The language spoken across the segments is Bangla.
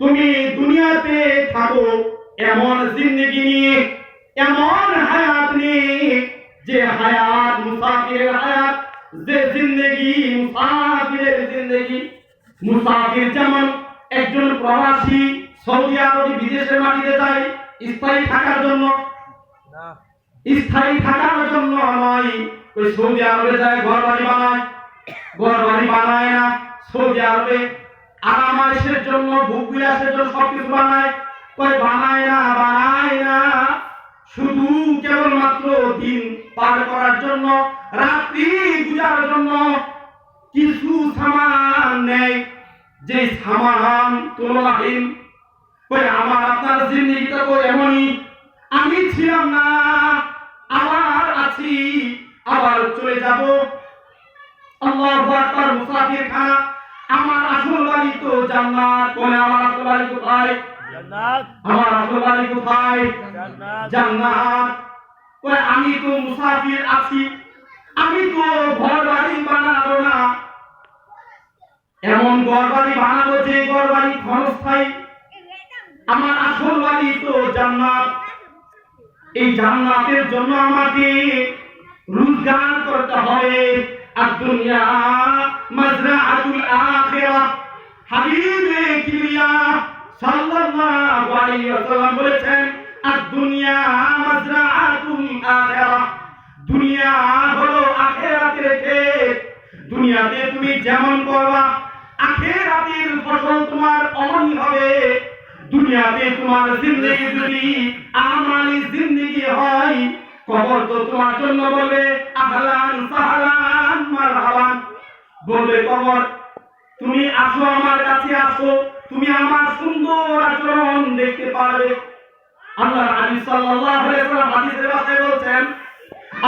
তুমি দুনিয়াতে থাকো এমন জিন্দগি নিয়ে এমন হায়াত নিয়ে যে হায়াত মুসাফিরের হায়াত যে জিন্দগি মুসাফিরের জিন্দগি। মুসাফির যেমন একজন প্রবাসী সৌদি আরবে বিদেশের মাটিতে যায় স্থায়ী থাকার জন্য। স্থায়ী থাকার জন্য নয় ওই সৌদি আরবে যায় ঘর বাড়ি বানায়। ঘর বাড়ি বানায় না, সৌদি আরবে। আরামাইশের জন্য ভোগ বিলাসের জন্য সবকিছু বানায় কই বানায় না বানায় না। শুধু কেবলমাত্র দিন পার করার জন্য, রাত্রি গুজার জন্য কিছু সামান নেয় যে সামান তুলনাহীন কই আমার আপনার জিন্দিগিটা তো এমনই। আমি ছিলাম না, আবার আছি, আবার চলে যাব। আল্লাহু আকবার মুসাফির খানা। আমার আসল বাড়ি তো জান্নাত। কোনে আমার আসল বাড়ি কোথায়? জান্নাত। আমার আসল বাড়ি কোথায়? জান্নাত। জান্নাত। ওই আমি তো মুসাফির আছি। আমি তো ঘর বাড়ি বানাবো না। এমন ঘর বাড়ি বানাবো যে ঘর বাড়ি ক্ষণস্থায়ী। আমার আসল বাড়ি তো জান্নাত। এই জান্নাতের জন্য আমাকে রোজগার করতে হবে। আর দুনিয়া মাজরাআতুল হাবিবে কিবরিয়া সাল্লাল্লাহু আলাইহি ওয়াসাল্লাম বলেছেন আর দুনিয়া মাজরাআতুল আখিরাহ দুনিয়া হলো আখিরাতের ক্ষেত। দুনিয়াতে তুমি যেমন করবা আখিরাতের ফসল তোমার অমনি হবে। দুনিয়াতে তোমার জিন্দগি যদি আমালি জিন্দগি হয়, কবর তো তোমার জন্য বলবে আহলান সাহলান। মারহাবান বলবে কবর তুমি আসো আমার কাছে, আসো। তুমি আমার সুন্দর আচরণ দেখতে পারবে। আল্লাহ নবী সাল্লাল্লাহু আলাইহি ওয়াসাল্লাম হাদিসের ভাষায় বলছেন,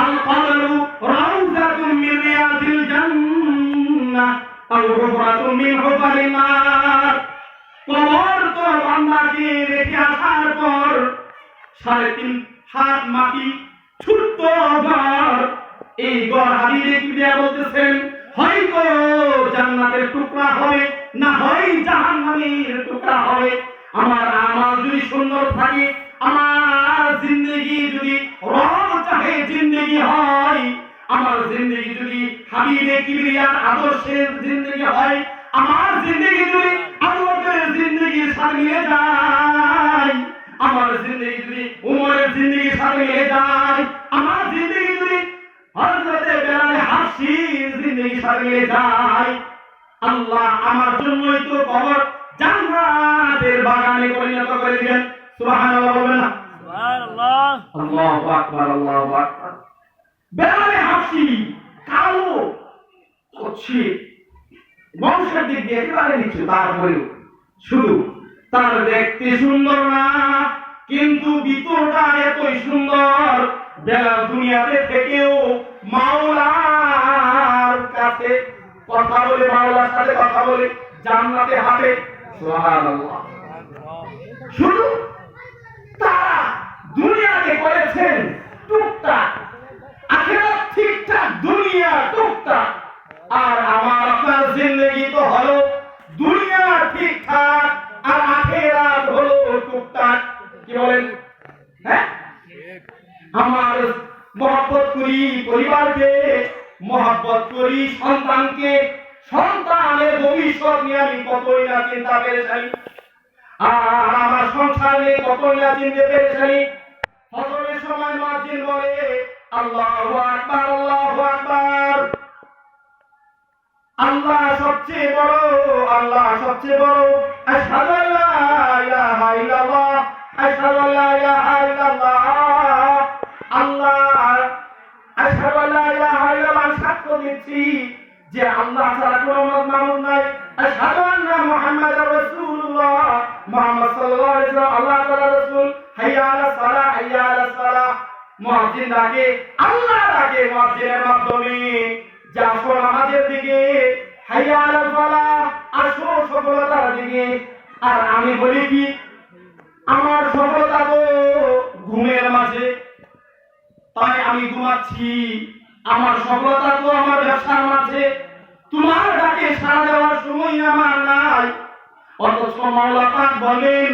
আল কবরু রাউযাতুম মিন রিয়াদিল জান্নাহ, আও হুফরাতুম মিন হুফারিন কবর তো বান্দাকে রেখে আসার পর সাড়ে তিন হাত মাটি ছোট্ট ঘর এই ঘর হাবিবে কিবরিয়া বলতেছেন, হয়তো জান্নাতের টুকরা হবে, না হয় জাহান্নামের টুকরা হবে। আমার আমার যদি সুন্দর থাকে, আমার জিন্দগি যদি রব চাহে জিন্দগি হয়, আমার জিন্দগি যদি হাবিবে কিবরিয়ার আদর্শের জিন্দগি হয়, আমার জিন্দগি যদি আল্লাহের জিন্দগি সামিয়ে যায়, আমার জিন্দগি যদি উমরের জিন্দগি সামিয়ে যায় সামিয়ে যায় আল্লাহ আমার জন্যই তো কবর জান্নাতের বাগানে পরিণত করে দিবেন। সুবহানাল্লাহ বলবেন না? সুবহানাল্লাহ। আল্লাহু আকবার আল্লাহু আকবার। বেলালে হাসি কালো করছি বংশের দিক দিয়ে একেবারে নিচু তারপরেও শুধু তার দেখতে সুন্দর না কিন্তু ভিতরটা এতই সুন্দর বেলা দুনিয়াতে থেকেও মাওলার কাছে কথা বলে, মাওলার সাথে কথা বলে, জান্নাতে হাঁটে। শুধু তারা দুনিয়াতে করেছেন টুকটাক। আখেরাত ঠিকঠাক, দুনিয়া টুকটাক। আর আমার আপনার জিন্দগি তো হলো দুনিয়া ঠিকঠাক আর আখেরাত হলো টুকটাক। কি বলেন? হ্যাঁ? আমার মহব্বত করি পরিবারকে মহব্বত করি সন্তানকে। সন্তানের ভবিষ্যৎ নিয়ে আমি কতই না চিন্তা পেরেছি আর আমার সংসার নিয়ে কতই না চিনতে পেরেছি ফজরের সময় মাঝিন বলে, আল্লাহু আকবার আল্লাহু আকবার। আল্লাহ সবচেয়ে বড়, আল্লাহ সবচেয়ে বড়। আশহাদু আল্লা ইলাহা ইল্লাল্লাহ, আশহাদু আল্লা ইলাহা ইল্লাল্লাহ আল্লাহ আশহাদু আল্লা ইলাহা দিচ্ছি যে আল্লাহ ছাড়া কোনো মাবুদ নাই। আশহাদু আন্না মুহাম্মাদার রাসূলুল্লাহ। মুহাম্মদ সাল্লাল্লাহু আলাইহি ওয়াসাল্লাম আল্লাহ তাআলা রাসূল, হাইয়া আলা সালাহ, হাইয়া আলা সালাহ। মুয়াজ্জিন ডাকে আল্লাহ ডাকে মুয়াজ্জিনের মাধ্যমে যে আসো নামাজের দিকে, হাইয়া আলা সালাহ, আসো সফলতার দিকে। আর আমি বলি কি, আমার সফলতা তো ঘুমের মাঝে। তাই আমি ঘুমাচ্ছি। আমার সফলতা তো আমার ব্যবসার মাঝে। তোমার ডাকে সারা দেওয়ার সময় আমার নাই। অথচ মাওলা পাক বলেন,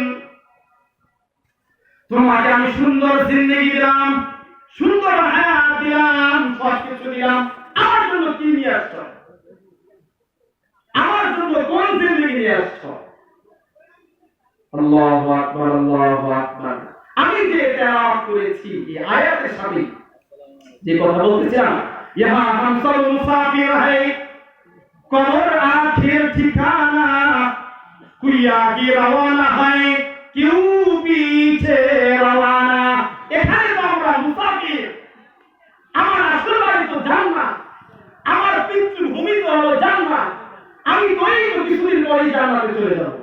তোমাকে আমি সুন্দর জিন্দগি দিলাম, সুন্দর হায়াত দিলাম, সব কিছু দিলাম। আমার জন্য কি নিয়ে আসছ? আমার জন্য কোন জিন্দগি নিয়ে আসছ? আল্লাহু আকবার আল্লাহু আকবার। আমি যে তেলাওয়াত করেছি, এই আয়াতের সাথে যে কথা বলতেছিলাম ইহা হামসল মুসাফির है कमर आखिर ठिकाना कोई आगे रवाना है क्यों पीछे रवाना এখানে তো আমরা মুসাফির আমার আসল বাড়ি তো জান্নাত আমার পিতৃভূমি তো হলো জান্নাত আমি তো এই তো কিছুদিন পরেই জান্নাতে চলে যাব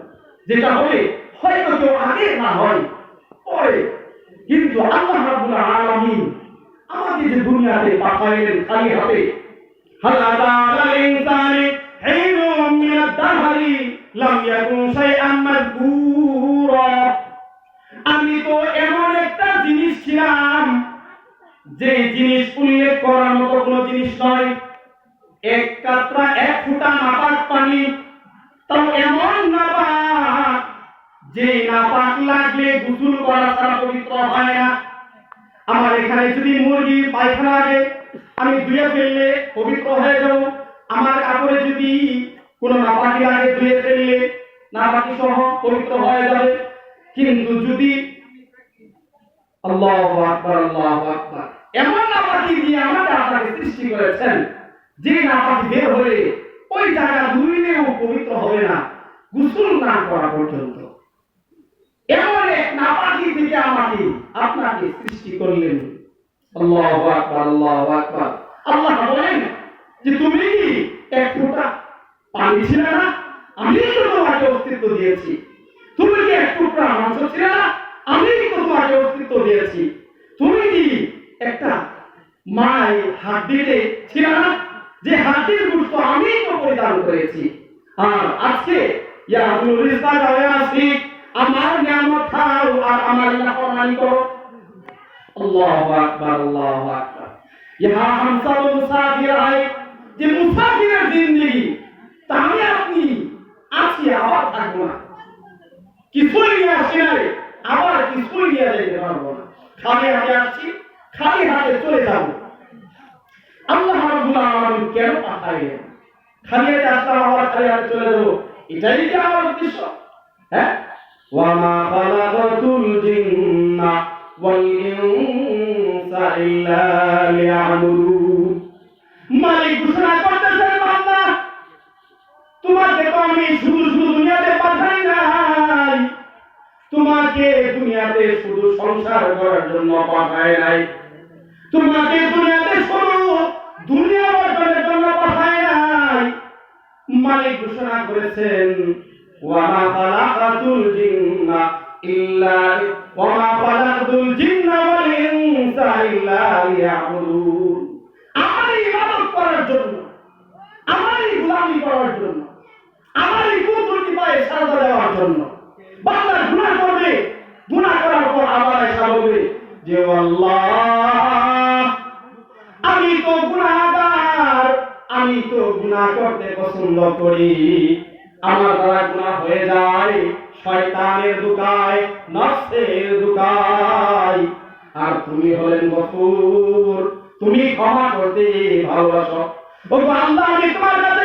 যেটা হবে হয়তো কেউ আগে না হয় পরে কিন্তু আল্লাহ রাব্বুল আলামিন আপনি যে দুনিয়াতে পাকাইলেন খালি হাতে। আমি তো এমন একটা জিনিস ছিলাম, যে জিনিস উল্লেখ করার মতো কোনো জিনিস নয়। এক কাতরা, এক ফুটা নাপাক পানি, তাও এমন নাপাক, যে নাপাক লাগলে গুসুল করা তারা পবিত্র হয় না। আমার এখানে যদি মুরগি পায়খানা লাগে, আমি ধুয়ে ফেললে পবিত্র হয়ে যাব। আমার কাপড়ে যদি কোনো নাপাকি লাগে, ধুয়ে ফেললে নাপাকি সহ পবিত্র হয়ে যাবে। কিন্তু যদি আল্লাহু আল্লাহু এমন নাপাকি দিয়ে আমাকে আপনাকে সৃষ্টি করেছেন, যে নাপাকি বের ওই জায়গা পবিত্র হবে না, গোসল না করা পর্যন্ত। এমন এক নাপাকি থেকে আমাকে আপনাকে সৃষ্টি করলেন। আল্লাহু আকবার আল্লাহু আকবার। আল্লাহ বলেন যে তুমি কি এক ফোঁটা পানি ছিলে না? আমি তো তোমাকে অস্তিত্ব দিয়েছি। তুমি কি এক টুকরা মাংস ছিলে না? আমি তো তোমাকে অস্তিত্ব দিয়েছি। তুমি কি একটা মাই হাড্ডিতে ছিলে না? যে হাড্ডির গুরুত্ব আমি তো পরিধান করেছি। আর আজকে ইয়া রিজা হয়ে আসি আমার নিয়ামত খাও আর আমার নাফরমানি করো আল্লাহু আকবার আল্লাহু আকবার। ইহা হামসাল মুসাফির আই যে মুসাফিরের জিন্দেগি, তাহলে আপনি আজকে আবার থাকব না। কিছু নিয়ে আসি না রে, আবার কিছুই নিয়ে যেতে পারব না। খালি হাতে আসছি খালি হাতে চলে যাব। আল্লাহ রাব্বুল আলামিন কেন পাঠায় খালি হাতে আসলাম, আবার খালি হাতে চলে যাব? এটাই কি আমার উদ্দেশ্য? হ্যাঁ? وما خلقت الجن والإنس إلا ليعبدون মালিক ঘোষণা করতেছেন বান্দা তোমাকে তো আমি শুধু শুধু দুনিয়াতে পাঠাই নাই তোমাকে দুনিয়াতে শুধু সংসার করার জন্য পাঠাই নাই তোমাকে দুনিয়াতে শুধু দুনিয়া অর্জনের জন্য পাঠাই নাই মালিক ঘোষণা করেছেন খালাকাতুল জিন্না ইল্লা ওয়ামা খালাকাতুল জিন্না ওয়াল ইনসা ইল্লা লিয়াবুদুন আমার ইবাদত করার জন্য আমার গোলামি করার জন্য আমার কুদরতি পায়ে জন্য বান্দা গুনাহ করবে, গুনাহ করার পর আবার এসে যে আমি তো গুনাহগার, আমি তো গুনাহ করতে পছন্দ করি। আমার দ্বারা হয়ে যায়, শয়তানের দুকায়, নফসের দুকায়। আর তুমি হলেন গফুর, তুমি ক্ষমা করতে ভালোবাসো। ও আল্লাহ আমি তোমার কাছে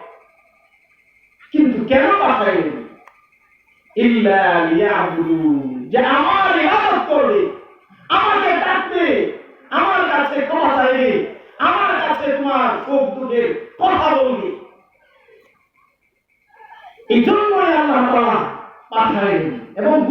কেন পাঠাইলেন ইল্লা লিয়াবুদুন আমার ইবাদত করবে, আমাকে আমার কাছে ক্ষমা চাইবে, আমার কাছে তোমার সুখ দুঃখের কথা বলবে। এই জন্যই আল্লাহ তাআলা পাঠালেন এবং